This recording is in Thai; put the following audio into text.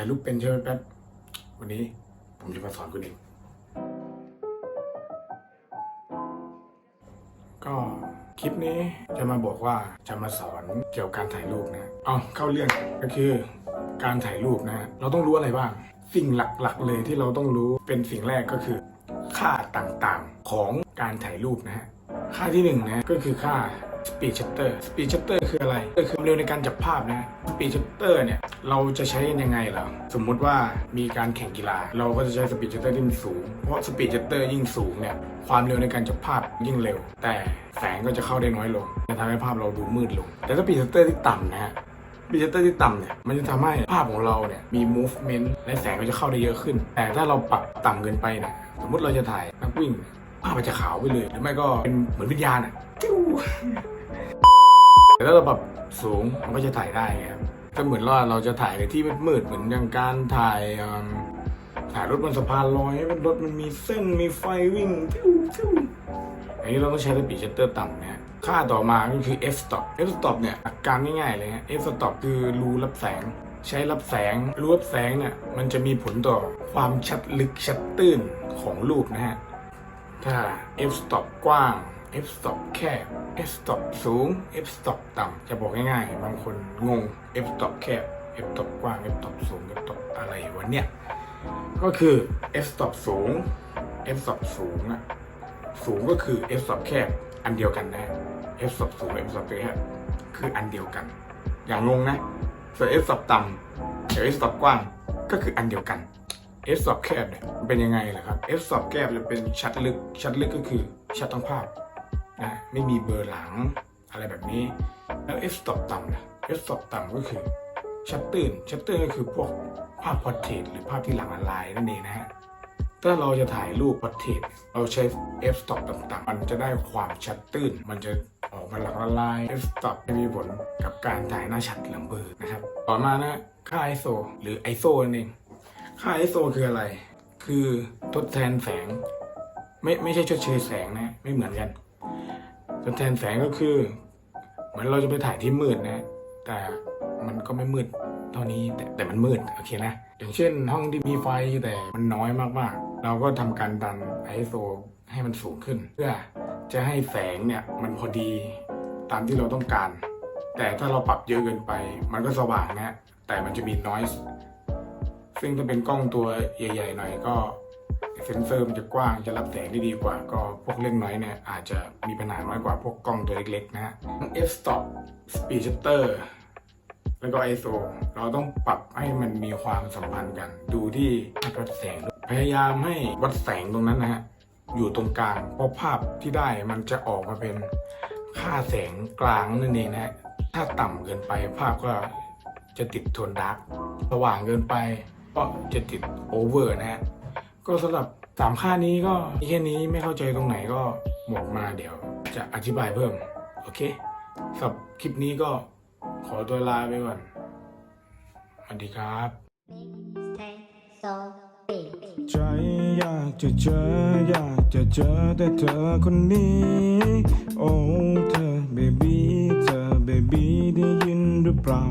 ถ่ายรูปเป็นใช่ไหมแป๊บ วันนี้ผมจะมาสอนคุณเอง ก็คลิปนี้จะมาบอกว่าจะมาสอนเกี่ยวกับการถ่ายรูปนะ เอาเข้าเรื่องก็คือการถ่ายรูปนะฮะเราต้องรู้อะไรบ้าง สิ่งหลักๆเลยที่เราต้องรู้เป็นสิ่งแรกก็คือ ค่าต่างๆของการถ่ายรูปนะฮะ ค่าที่หนึ่งนะก็คือค่า speed shutter speed shutter คืออะไรก็คือความเร็วในการจับภาพนะ speed shutter เนี่ยเราจะใช้ยังไงเหรอสมมุติว่ามีการแข่งกีฬา เราก็จะใช้ speed shutter ที่มันสูง เพราะ speed shutter ยิ่งสูงเนี่ยความเร็วในการจับภาพยิ่งเร็ว แต่แสงก็จะเข้าได้น้อยลงจะทำให้ภาพเราดูมืดลง แต่ถ้า speed shutter ที่ต่ำนะฮะสปีดเตอร์ที่ต่ำเนี่ยมันจะทำให้ภาพของเราเนี่ยมี movement และแสงก็จะเข้าได้เยอะขึ้น แต่ถ้าเราปรับต่ำเกินไปเนี่ยสมมติเราจะถ่ายนักวิ่งภาพมันจะขาวไปเลย หรือไม่ก็เป็นเหมือนวิญญาณอะ แต่ถ้าเราปรับสูงมันก็จะถ่ายได้ครับก็เหมือนว่าเราจะถ่ายในที่มืดๆเหมือนอย่างการถ่ายถ่ายรถบนสะพานลอยให้รถมันมีเส้นมีไฟวิ่งจิ้วจิ้วอันนี้เราต้องใช้สปีดชัตเตอร์ต่ำนะฮะค่าต่อมาก็คือ f stop f stop เนี่ยหลักการง่ายๆเลยฮะ f stop คือรูรับแสง ใช้รับแสงรูรับแสงเนี่ยมันจะมีผลต่อความชัดลึกชัดตื้นของรูปนะฮะถ้า f stop กว้าง f stop แคบ f stop สูง f stop ต่ำจะบอกง่ายๆ บางคนงง f stop แคบ f stop กว้าง f stop สูง f stop อะไรวะเนี่ยก็คือ f stop สูง f stop สูงอะสูงก็คือ f stop แคบอันเดียวกันนะ f stop สูง f stop แคบคืออันเดียวกัน อย่างงงนะส่วน f stop ต่ำกับ f stop กว้างก็คืออันเดียวกัน f stop แคบเนี่ยมันเป็นยังไงล่ะครับ f stop แคบจะเป็นชัดลึกชัดลึกก็คือชัดทั้งภาพ นะไม่มีเบอร์หลังอะไรแบบนี้ แล้ว f stop ต่ำนะ f stop ต่ำก็คือชัดตื้นชัดตื้นก็คือพวกภาพพอร์เทรตหรือภาพที่หลังละลายนั่นเองนะฮะถ้าเราจะถ่ายรูปพอร์เทรตเราใช้ f stop ต่างๆมันจะได้ความชัดตื้น มันจะออกมาหลักละลาย f stop จะมีผลกับการถ่ายหน้าชัดหลังเบอร์นะครับ ต่อมานะค่า ISO หรือ ISO นั่นเอง ค่า ISO คืออะไร คือทดแทนแสง ไม่ไม่ใช่ชดเชยแสงนะ ไม่เหมือนกัน ทดแทนแสงก็คือ เหมือนเราจะไปถ่ายที่มืดนะ แต่มันก็ไม่มืดเท่านี้แต่แต่มันมืดโอเคนะ อย่างเช่นห้องที่มีไฟแต่มันน้อยมากๆ เราก็ทำการดัน ISO ให้มันสูงขึ้น เพื่อจะให้แสงเนี่ยมันพอดีตามที่เราต้องการ แต่ถ้าเราปรับเยอะเกินไป มันก็สว่างนะ แต่มันจะมี noise ซึ่งถ้าเป็นกล้องตัวใหญ่ ๆ หน่อยก็ เซนเซอร์มันจะกว้างจะรับแสงได้ดีกว่า ก็พวกเล่นน้อยเนี่ยอาจจะมีปัญหาน้อยกว่าพวกกล้องตัวเล็กๆนะฮะ f stop speed shutter แล้วก็ ISO เราต้องปรับให้มันมีความสัมพันธ์กัน ดูที่วัดแสง พยายามให้วัดแสงตรงนั้นนะฮะ อยู่ตรงกลาง เพราะภาพที่ได้มันจะออกมาเป็นค่าแสงกลางนั่นเองนะฮะ ถ้าต่ำเกินไปภาพก็จะติดโทนดาร์กสว่างเกินไปก็จะติดโอเวอร์นะฮะ ก็สำหรับสามค่านี้ก็แค่นี้ไม่เข้าใจตรงไหนก็บอกมาเดี๋ยว จะอธิบายเพิ่ม โอเคสำหรับคลิปนี้ก็ขอตัวลาไปก่อนสวัสดีครับ ใจอยากจะเจอ อยากจะเจอแต่เธอคนนี้ โอ้เธอเบบี้เธอเบบี้ได้ยินหรือเปล่า